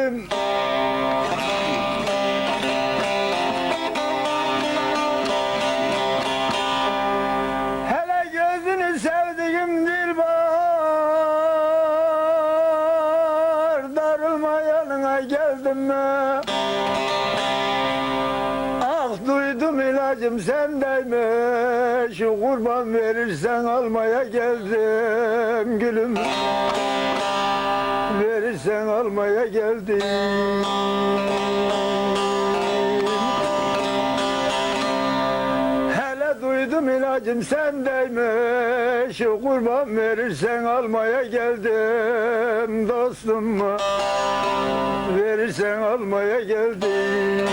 Hele gözünü sevdiğim dilbar Darılma yanına geldim mi? Ah duydum ilacım sendeymiş kurban verirsen almaya geldim gülüm Verirsen almaya geldim Hele duydum ilacım sendeymiş. Kurban verirsen almaya geldim. Dostum Verirsen almaya geldim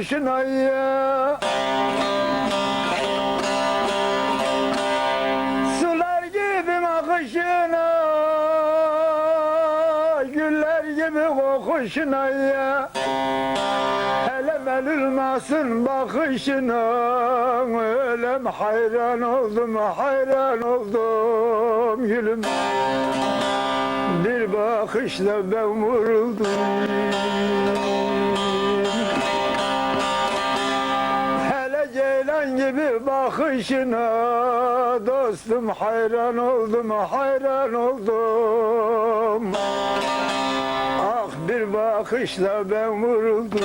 ya Sular gibi akışına Güller gibi kokuşuna ya Hele melülmasın bakışına Ölem hayran oldum hayran oldum gülüm. Bir bakışla ben vuruldum Ceylan gibi bakışına Dostum hayran oldum hayran oldum. Ah bir bakışla ben vuruldum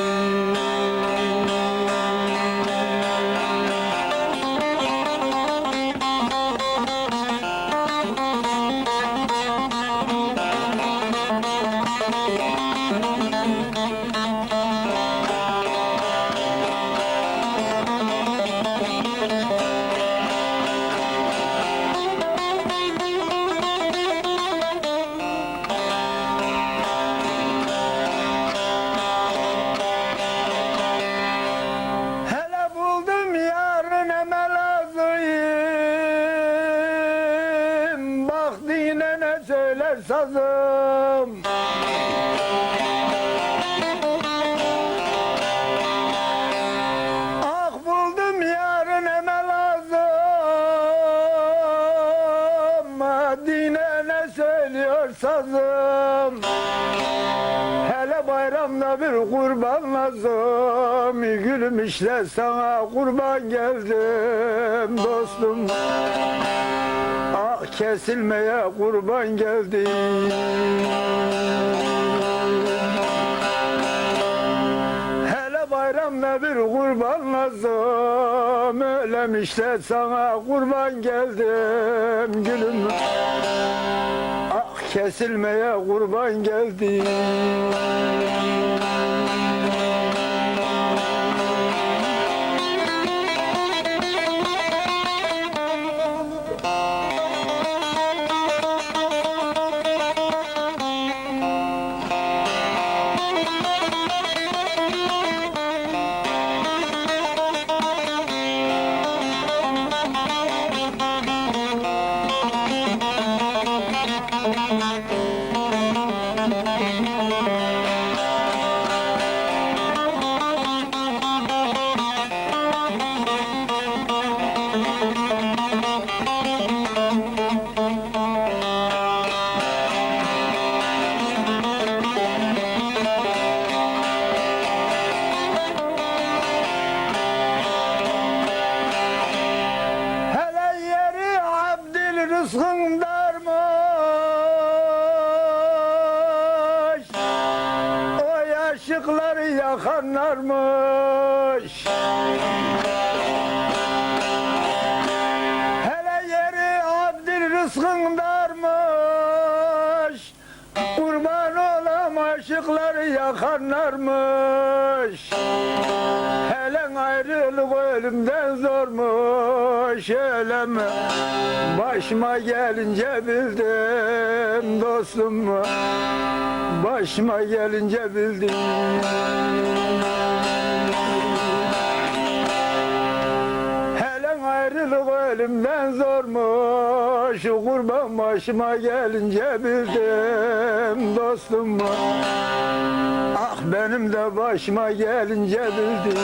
sazım Ah buldum yarın emel azım Dine ne söylüyor sazım. Hele bayramda bir kurban lazım. Gülüm işte sana kurban geldim dostum kesilmeye kurban geldim. Hele bayramda bir kurban lazım Ölem işte sana kurban geldim gülüm. Ah kesilmeye kurban geldim aşıkları yakanlarmış. Hele yeri Abdül rızkın aşıkları yakanlarmış. Hele ayrılık ölümden zormuş. Elem Başıma gelince bildim dostum. Başıma gelince bildim ayrılık ölümden zormuş. Kurban başıma gelince bildim dostum Ah benim de başıma gelince bildim